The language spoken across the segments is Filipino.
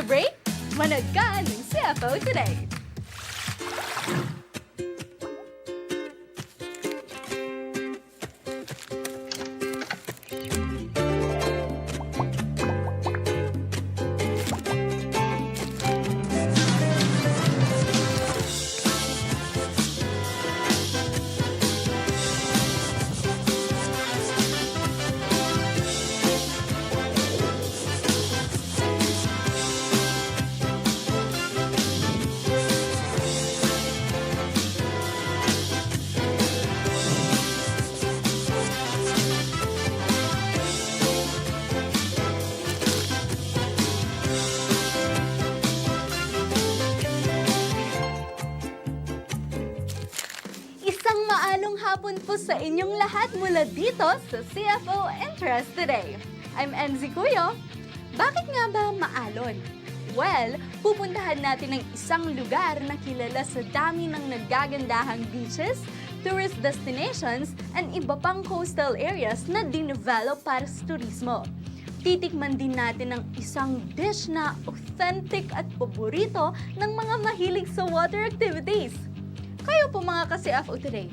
Need a break? Manood ka ng CFO Today. Po sa inyong lahat mula dito sa CFO Interest Today. I'm MZ Kuyo. Bakit nga ba maalon? Well, pupuntahan natin ang isang lugar na kilala sa dami ng nagagandahang beaches, tourist destinations, and iba pang coastal areas na dinevelop para sa turismo. Titikman din natin ang isang dish na authentic at paborito ng mga mahilig sa water activities. Kayo po mga ka-CFO today,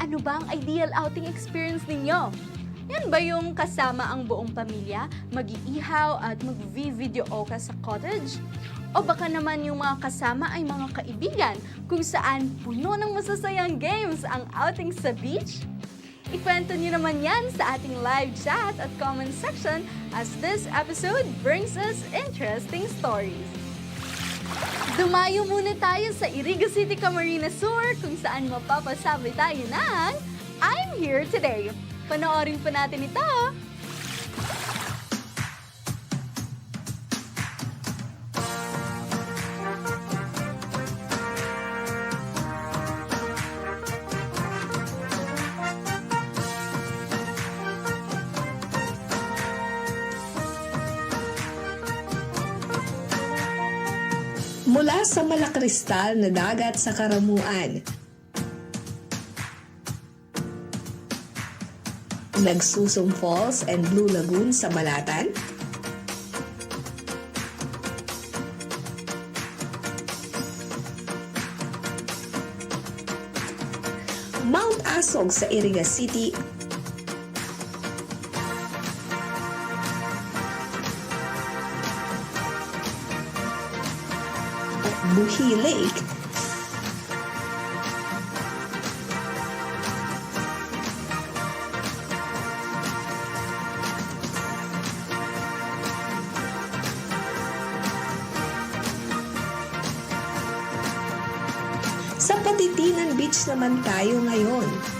ano ba ang ideal outing experience ninyo? Yan ba yung kasama ang buong pamilya, mag-iihaw at mag-video ka sa cottage? O baka naman yung mga kasama ay mga kaibigan kung saan puno ng masasayang games ang outing sa beach? Ikwento niyo naman yan sa ating live chat at comment section as this episode brings us interesting stories. Dumayo muna tayo sa Iriga City, Camarines Sur kung saan mapapasabi tayo ng I'm Here Today. Panoorin pa natin ito. Mula sa malakristal na dagat sa Karamuan, Nagsusum Falls and Blue Lagoon sa Balatan, Mount Asog sa Iriga City Buhi Lake Sa Patitinan Beach naman tayo ngayon.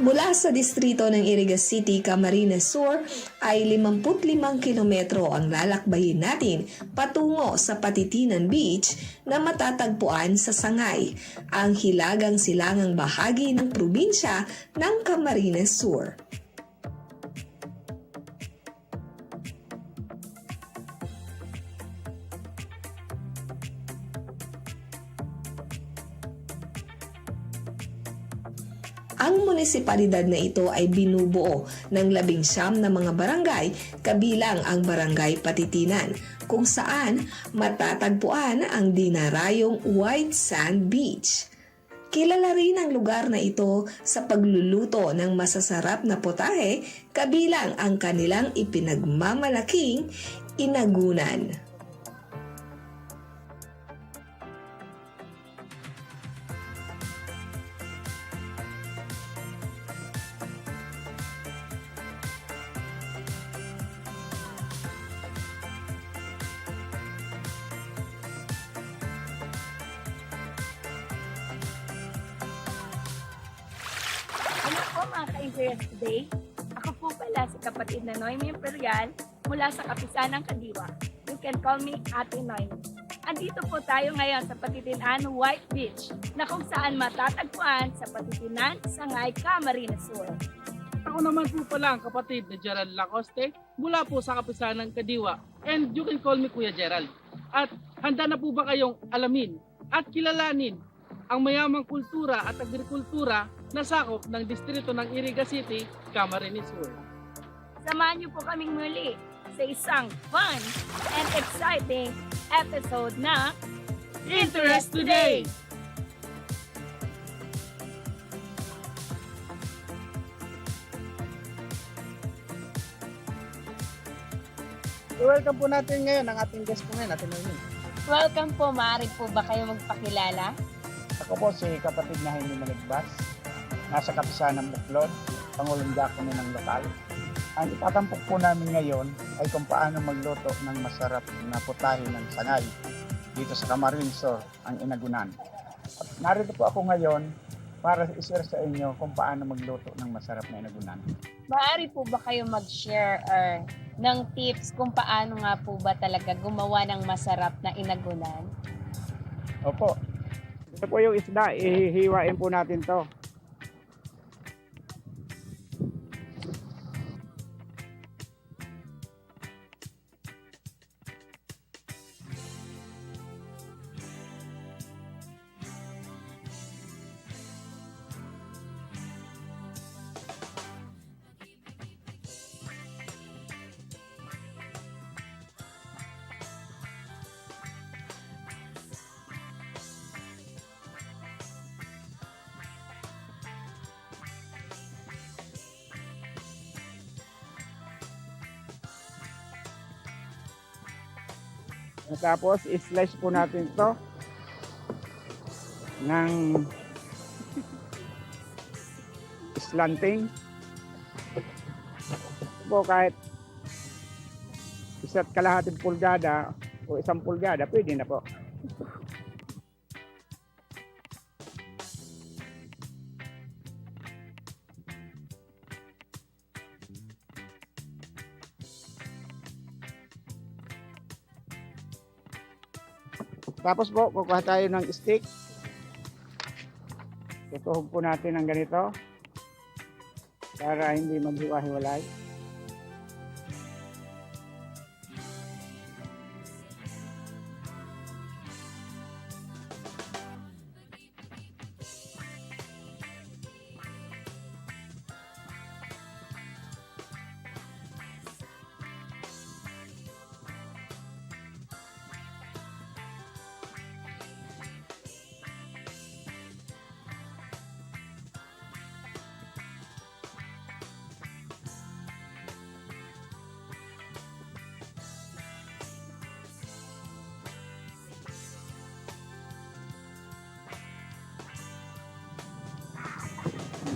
Mula sa distrito ng Iriga City, Camarines Sur ay 55 kilometro ang lalakbayin natin patungo sa Patitinan Beach na matatagpuan sa Sangay, ang hilagang silangang bahagi ng probinsya ng Camarines Sur. Ang munisipalidad na ito ay binubuo ng labing siyam na mga barangay kabilang ang barangay Patitinan kung saan matatagpuan ang dinarayong White Sand Beach. Kilala rin ang lugar na ito sa pagluluto ng masasarap na potahe kabilang ang kanilang ipinagmamalaking inagunan. Ano po mga ka-interest today? Ako po pala si kapatid na Noemi Imperial mula sa Kapisanang Kadiwa. You can call me Ate Noemi. Andito po tayo ngayon sa Patitinan White Beach na kung saan matatagpuan sa Patitinan, Sangay, Camarines Sur. Ako naman po pala ang kapatid ni Gerald Lacoste mula po sa Kapisanan Kadiwa and you can call me Kuya Gerald. At handa na po ba kayong alamin at kilalanin ang mayamang kultura at agrikultura na sakop ng distrito ng Iriga City, Camarines Sur. Samahan niyo po kaming muli sa isang fun and exciting episode na Interest Today! I-welcome po natin ngayon ang ating guest po ngayon, Ate Noemi. Welcome po, maaari po ba kayo magpakilala? Ako po si kapatid na Jaime Maligbas, nasa Kapisanan Buklod, Pangulong Diakono ng lokal. Ang itatampok po namin ngayon ay kung paano magluto ng masarap na putahe ng sangay dito sa Camarines Sur, ang Inagunan. At narito po ako ngayon para i-share sa inyo kung paano magluto ng masarap na inagunan. Maaari po ba kayo mag-share or ng tips kung paano nga po ba talaga gumawa ng masarap na inagunan? Opo. Ito po yung isda, ihihiwain po natin to. Tapos, i-slice po natin to ng slanting. Po kahit isa't kalahating pulgada o isang pulgada, pwede na po. Tapos po, kukuha tayo ng stick. Tutuhog po natin ng ganito para hindi maghiwa-hiwalay.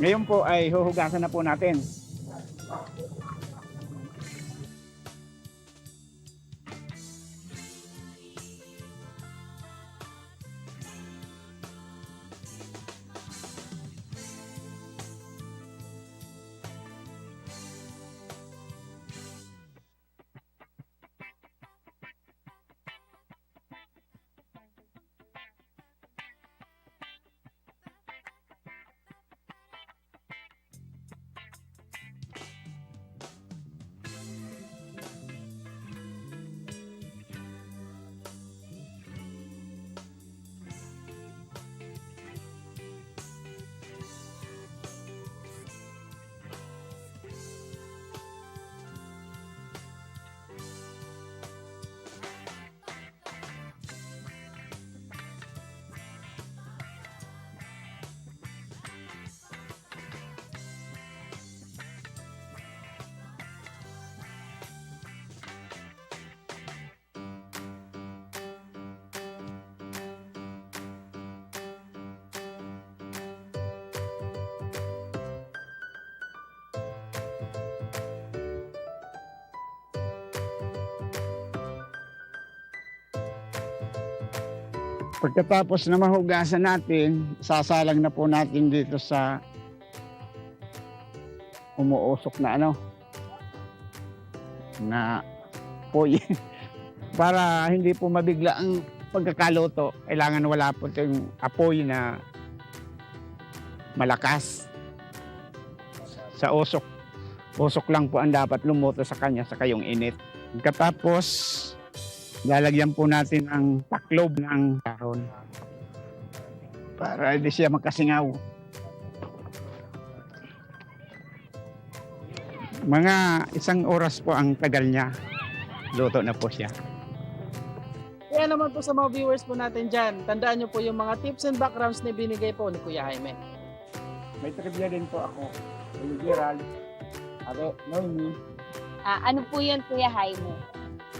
Ngayon po ay huhugasan na po natin. Pagkatapos na mahugasan natin, sasalang na po natin dito sa umuusok na ano na poy para hindi po mabigla ang pagkakaluto kailangan wala po yung apoy na malakas. Sa usok usok lang po ang dapat lumuto sa kanya sa kayong init. Pagkatapos lalagyan po natin ang taklob ng karon. Para hindi siya magkasingaw mga isang oras po ang tagal niya. Luto na po siya. Kaya naman po sa mga viewers po natin dyan, tandaan nyo po yung mga tips and backgrounds na binigay po ni Kuya Jaime. may trivia din po ako. Kuya Gerald. Ate Noemi. Ah, ano po yun, Kuya Jaime?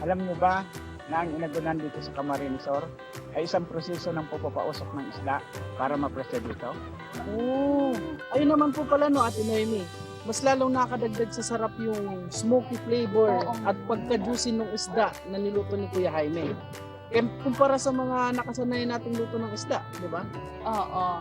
alam niyo ba na ang inagunan dito sa Camarinesor ay isang proseso ng pupapausok ng isda para ma-pressure dito Oo. Ayun naman po pala no, Ate Noemi. Mas lalong nakadagdag sa sarap yung smoky flavor at pagka-juicy ng isda na niluto ni Kuya Jaime. Eh, kumpara sa mga nakasanayan nating luto ng isda, di ba? Oo.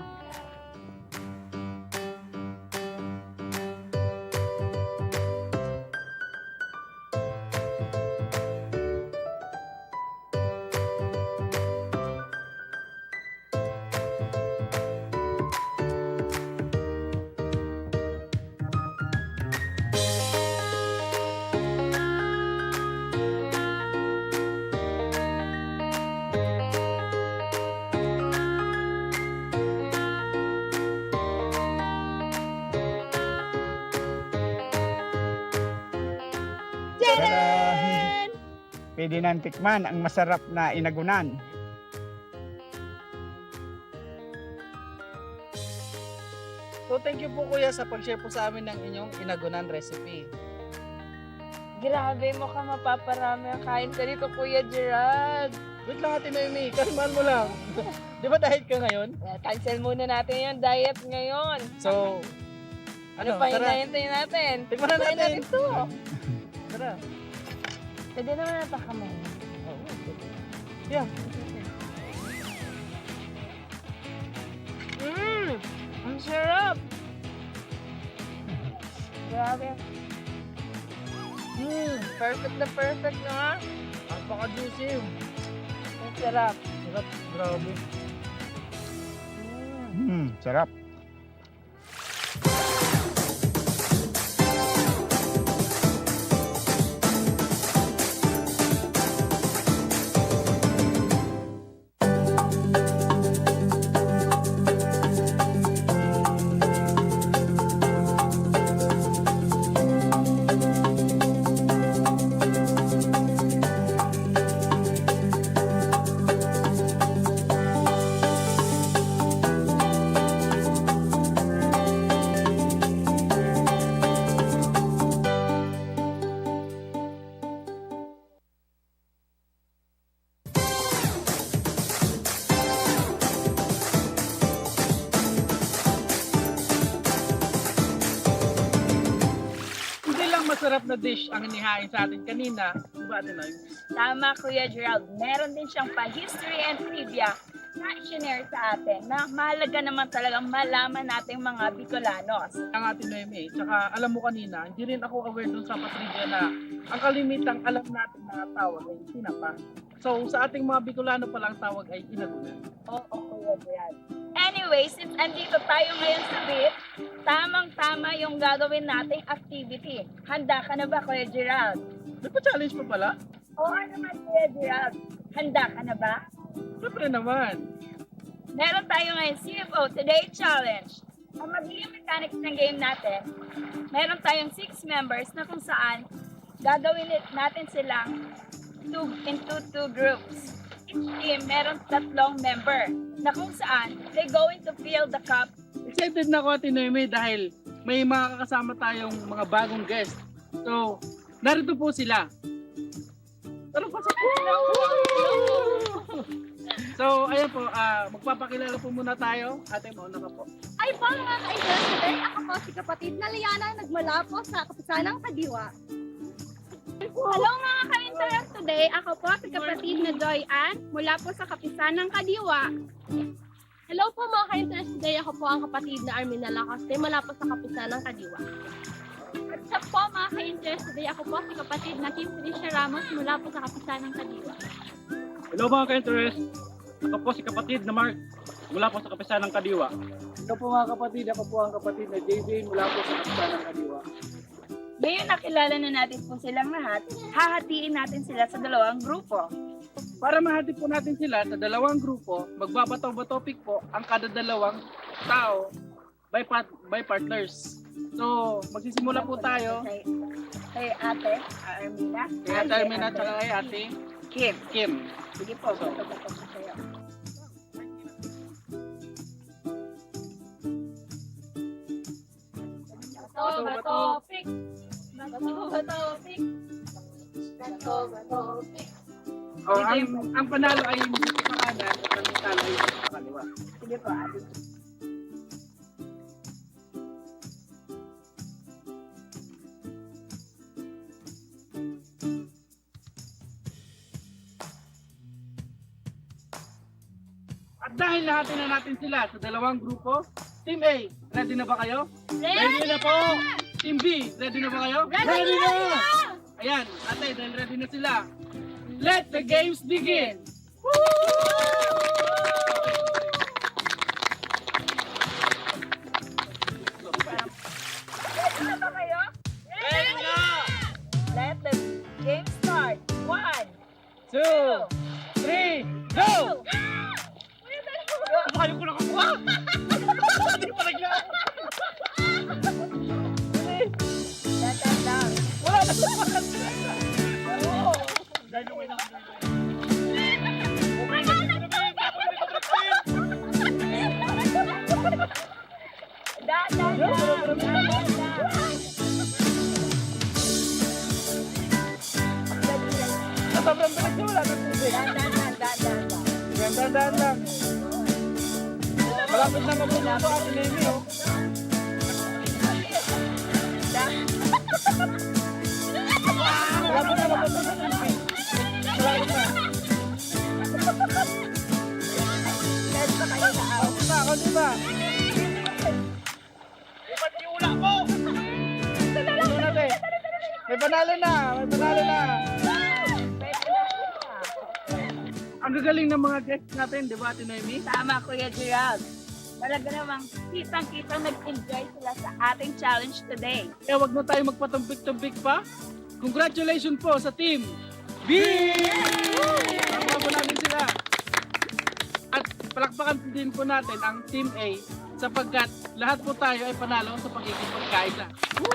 Pwede nang tikman ang masarap na inagunan. So thank you po Kuya sa pag-share po sa amin ng inyong inagunan recipe. Grabe mo ka mapaparami ang kain ka dito, Kuya Gerald. Wait lang Ate Noemi, kalman mo lang. di ba diet ka ngayon? Cancel muna natin yung diet ngayon. So, Ano ano, pa tara, hinahintay natin? tikman na Try natin. to. Tara. Pwede naman na kamay. Yeah. Mmm! Ang sarap! Grabe. Mmm! Perfect na perfect na. Napaka-juicy. Ang sarap. Sarap, grabe. Hmm, sarap. Masarap na dish ang inihain sa atin kanina, di ba Ate Noemi? Tama, Kuya Gerald. Meron din siyang pa-history and trivia na i-share sa atin na mahalaga naman talagang malaman nating mga Bicolanos. ang ating Noemi. Tsaka alam mo kanina, hindi rin ako aware dun sa patrivia na ang kalimitang alam natin na tawag ay tinapa. So sa ating mga Bicolano pa lang tawag ay inagunan. Oo, Kuya Gerald. Anyway, since andito tayo ngayon sa beach, tamang-tama yung gagawin nating activity. Handa ka na ba, Kuya Gerald? May pa-challenge pa pala? Oo naman, Kuya Gerald. Handa ka na ba? Siyempre naman. Meron tayo ngayon CFO Today Challenge. Ang magiging mechanics ng game natin, meron tayong six members na kung saan gagawin natin silang two, into two groups. Each team meron tatlong member na kung saan they going to fill the cup. Excited na ako Ate Noemi dahil may mga kakasama tayong mga bagong guest. So, narito po sila. Tara, po! So, ayan po, ah, magpapakilala po muna tayo. Ate, mauna ka po. Ay po mga kaibigan, today ako po si kapatid na Liana nagmula po sa Kapisanang Kadiwa. Hello mga ka-interest today. Ako po si kapatid na Joy Ann mula po sa Kapisan ng Kadiwa. Hello po mga ka-interest today. Ako po ang kapatid na Armina Lacoste mula po sa Kapisan ng Kadiwa. At sa po mga ka-interest today, ako po si kapatid na Kim Felicia Ramos mula po sa Kapisan ng Kadiwa. Hello mga ka-interest. Ako po si kapatid na Mark mula po sa Kapisan ng Kadiwa. Ito po mga kapatid, ako po ang kapatid na JJ mula po sa Kapitan ng Kadiwa. Ngayon nakilala na natin po silang lahat, hahatiin natin sila sa dalawang grupo. Para mahati po natin sila sa dalawang grupo, magbabato ba topic po ang kada dalawang tao by, part, by partners. So, magsisimula po tayo Kay, kay ate, ah, Armina. kay Ate Armina at kay Ate Kim. Kim. Sige po, bato-bato po kayo. Bato ba topic? Bato ba topic? Bato ba topic? Oh, ang, ang panalo ay yung sa kanan at ang talo ay yung sa kaliwa. Sige po, ate. At dahil lahatin na natin sila sa dalawang grupo, Team A, ready na ba kayo? Ready na po! Team B, ready na ba kayo? Ready, na! Ayan, ate, dahil ready na sila. Let the games begin! Ready Dahan-dahan lang. Malapit na mabunuto ate Nemi, oh. Malapit na mabunuto ate Nemi. Malapit na. Pa kayo na out. Konti pa, konti pa. Ano natin? May panalo na, may panalo na. Ang gagaling ng mga guests natin, di ba, Ate Noemi? Tama, Kuya Gerald. Talaga namang kitang-kitang nag-enjoy sila sa ating challenge today. Kaya wag na tayo magpatumbik-tumbik pa. Congratulations po sa team B! Tama po natin sila. At palakpakan din po natin ang team A sapagkat lahat po tayo ay panalo sa pagiging pagkaisa. So,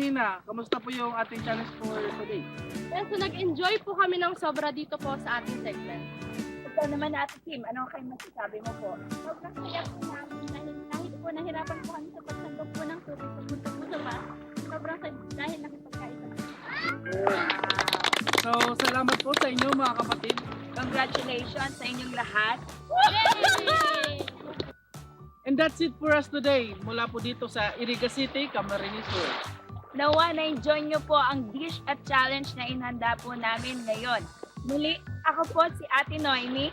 Armina, kamusta po yung ating challenge for today? Yan, so nag-enjoy po kami ng sobra dito po sa ating segment. Ikaw naman natin, Kim, ano kayo masasabi mo po? Sobrang saya po namin dahil kahit po nahirapan po kami sa pagsandok po ng tubig papunta po sa bus. Sobrang saya dahil nakipagkaisa. So, salamat po sa inyo mga kapatid. Congratulations sa inyong lahat. And that's it for us today. Mula po dito sa Iriga City, Camarines Sur. Nawa na-enjoy nyo po ang dish at challenge na inhanda po namin ngayon. Muli, ako po si Ate Noemi.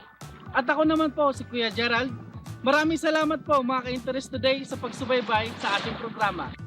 At ako naman po si Kuya Gerald. Maraming salamat po mga ka-interest today sa pagsubaybay sa ating programa.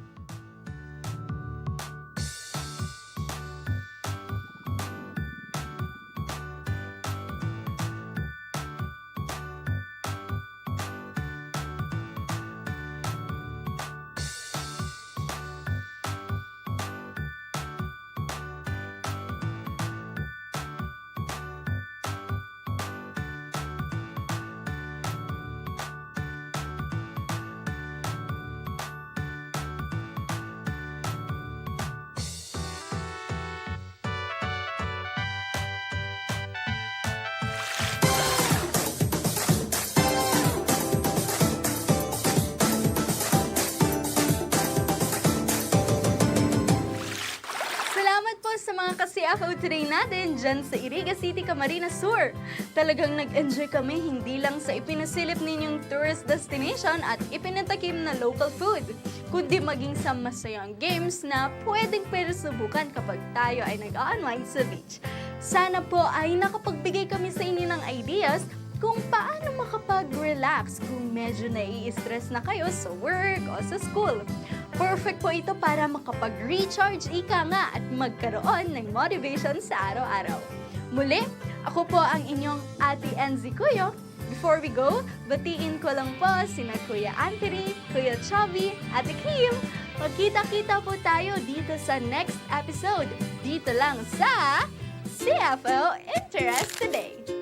ka-CFO today natin dyan sa Iriga City, Camarines Sur. Talagang nag-enjoy kami hindi lang sa ipinasilip ninyong tourist destination at ipinatakim na local food, kundi maging sa masayang games na pwedeng pwede subukan kapag tayo ay nag-unwind sa beach. Sana po ay nakapagbigay kami sa inyo ng ideas kung paano makapag-relax kung medyo nai-stress na kayo sa work o sa school. Perfect po ito para makapag-recharge ika nga at magkaroon ng motivation sa araw-araw. Muli, ako po ang inyong Ate Enzi Kuyo. Before we go, batiin ko lang po sina Kuya Anthony, Kuya Chubby, Ate Kim. Magkita-kita po tayo dito sa next episode. Dito lang sa CFO Interest Today.